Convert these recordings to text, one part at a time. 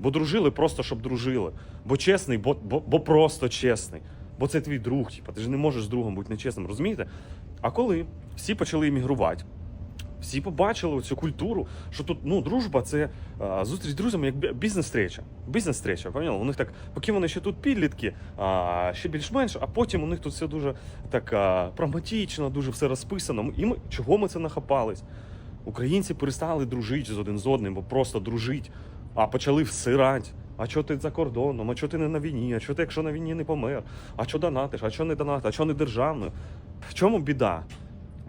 Бо дружили просто, щоб дружили. Бо чесний, бо, бо, бо просто чесний. Бо це твій друг, типу, ти ж не можеш з другом бути нечесним, розумієте? А коли всі почали іммігрувати, всі побачили цю культуру, що тут ну, дружба це а, зустріч з друзями як бізнес-стреча. Бізнес-стреча, поняли? У них так, поки вони ще тут підлітки, а, ще більш-менш, а потім у них тут все дуже так а, прагматично, дуже все розписано. І ми чого ми це нахапались? Українці перестали дружити з один з одним, бо просто дружить, а почали всирати. А чого ти за кордоном? А чого ти не на війні? А чого ти, якщо на війні не помер? А що донатиш? А що не донатиш? А що не державною? В чому біда?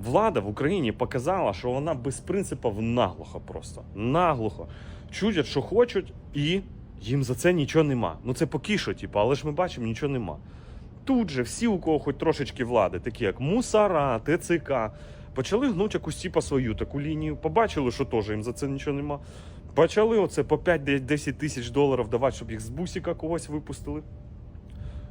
Влада в Україні показала, що вона без принципів наглухо просто. Наглухо. Чудять, що хочуть, і їм за це нічого нема. Ну це поки що, типу, але ж ми бачимо, нічого нема. Тут же всі, у кого хоч трошечки влади, такі як Мусара, ТЦК, почали гнути якусь типа свою таку лінію. Побачили, що теж їм за це нічого нема. Почали оце по 5-10 тисяч доларів давати, щоб їх з бусіка когось випустили.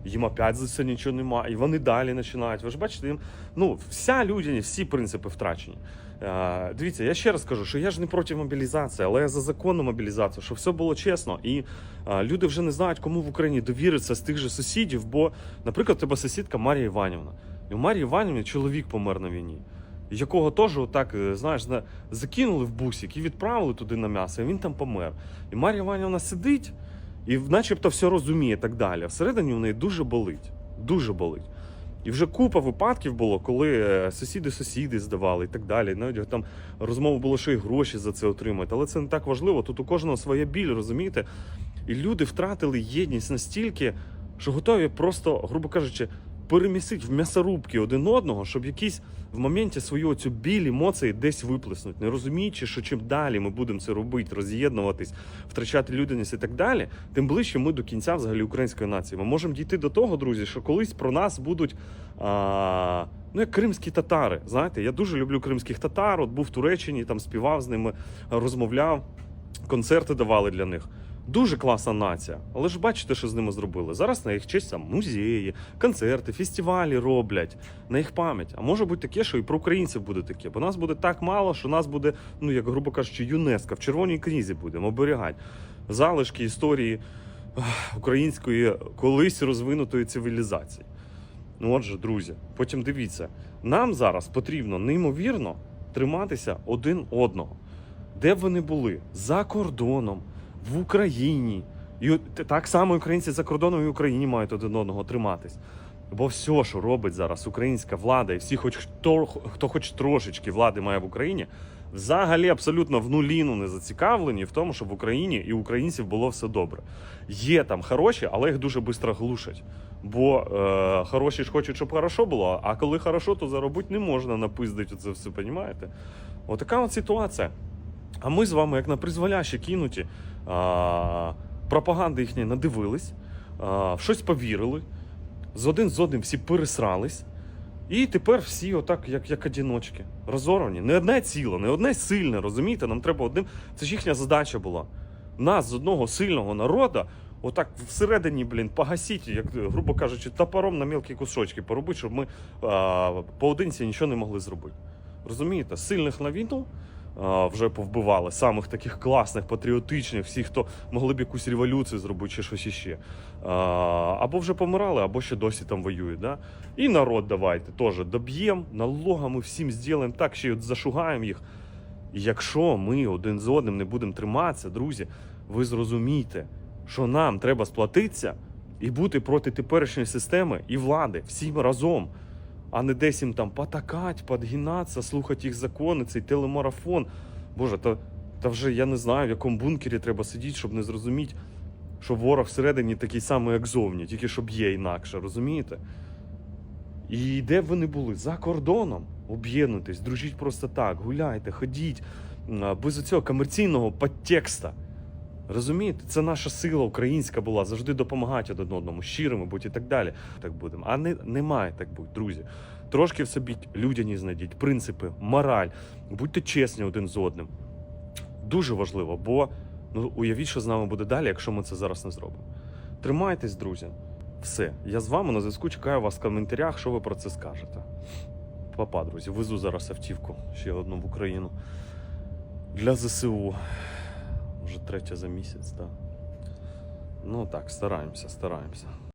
Їм опять за це нічого нема, і вони далі починають. Ви ж бачите, їм ну вся людяність, всі принципи втрачені. Е, дивіться, я ще раз кажу, що я ж не проти мобілізації, але я за законну мобілізацію, щоб все було чесно. І е, люди вже не знають, кому в Україні довіритися з тих же сусідів. Бо, наприклад, у тебе сусідка Марія Іванівна. І у Марії Іванівні чоловік помер на війні. Якого теж отак, е, знаєш, закинули в бусик і відправили туди на м'ясо, і він там помер. І Марія Іванівна сидить і начебто все розуміє так далі. Всередині в неї дуже болить. Дуже болить. І вже купа випадків було, коли е, сусіди сусіди здавали і так далі. Навіть там розмова було, що і гроші за це отримають. Але це не так важливо. Тут у кожного своя біль, розумієте? І люди втратили єдність настільки, що готові просто, грубо кажучи, перемісити в м'ясорубки один одного, щоб якісь в моменті свою цю біль емоції десь виплеснуть, не розуміючи, що чим далі ми будемо це робити, роз'єднуватись, втрачати людяність і так далі, тим ближче ми до кінця взагалі української нації. Ми можемо дійти до того, друзі, що колись про нас будуть. А... Ну, як кримські татари. Знаєте, я дуже люблю кримських татар. От був в Туреччині, там співав з ними, розмовляв, концерти давали для них. Дуже класна нація. Але ж бачите, що з ними зробили. Зараз на їх честь там музеї, концерти, фестивалі роблять на їх пам'ять. А може бути таке, що і про українців буде таке. Бо нас буде так мало, що нас буде, ну як грубо кажучи, ЮНЕСКО в червоній книзі будемо оберігати. Залишки історії української колись розвинутої цивілізації. Ну, отже, друзі, потім дивіться, нам зараз потрібно неймовірно триматися один одного. Де б вони були? За кордоном, в Україні. І так само українці за кордоном і Україні мають один одного триматись. Бо все, що робить зараз українська влада, і всі, хоч хто, хто хоч трошечки влади має в Україні, взагалі абсолютно в нуліну не зацікавлені в тому, щоб в Україні і українців було все добре. Є там хороші, але їх дуже швидко глушать. Бо е, хороші ж хочуть, щоб хорошо було, а коли хорошо, то заробити не можна напиздити це все, понімаєте? Отака от ситуація. А ми з вами, як на призволяще кинуті, пропаганди їхні надивились, в щось повірили, з один з одним всі пересрались. І тепер всі отак, як, як одіночки, розорвані. Не одне ціло, не одне сильне, розумієте? Нам треба одним. Це ж їхня задача була. Нас з одного сильного народу, отак всередині, блін, погасіть, як, грубо кажучи, топором на мілкі кусочки поробити, щоб ми а, поодинці нічого не могли зробити. Розумієте, сильних на війну вже повбивали, самих таких класних, патріотичних, всіх, хто могли б якусь революцію зробити чи щось іще. Або вже помирали, або ще досі там воюють. Да? І народ давайте теж доб'ємо, налогами всім зробимо так, ще й зашугаємо їх. Якщо ми один з одним не будемо триматися, друзі, ви зрозумійте, що нам треба сплатитися і бути проти теперішньої системи і влади всім разом, а не десь їм там потакать, подгинатися, слухати їх закони, цей телемарафон. Боже, та, та вже я не знаю, в якому бункері треба сидіти, щоб не зрозуміти, що ворог всередині такий самий, як зовні, тільки щоб є інакше, розумієте? І де б ви були? За кордоном. Об'єднуйтесь, дружіть просто так, гуляйте, ходіть, без цього комерційного підтекста. Розумієте, це наша сила українська була завжди допомагати один одному, щирими бути і так далі. Так будемо. А не, не має так бути, друзі. Трошки в собі людяні знайдіть, принципи, мораль, будьте чесні один з одним. Дуже важливо, бо ну, уявіть, що з нами буде далі, якщо ми це зараз не зробимо. Тримайтесь, друзі. Все. Я з вами на зв'язку. Чекаю вас в коментарях, що ви про це скажете. Папа, друзі, везу зараз автівку ще одну в Україну. Для ЗСУ. Вже третя за місяць, так. Ну так, стараємося, стараємося.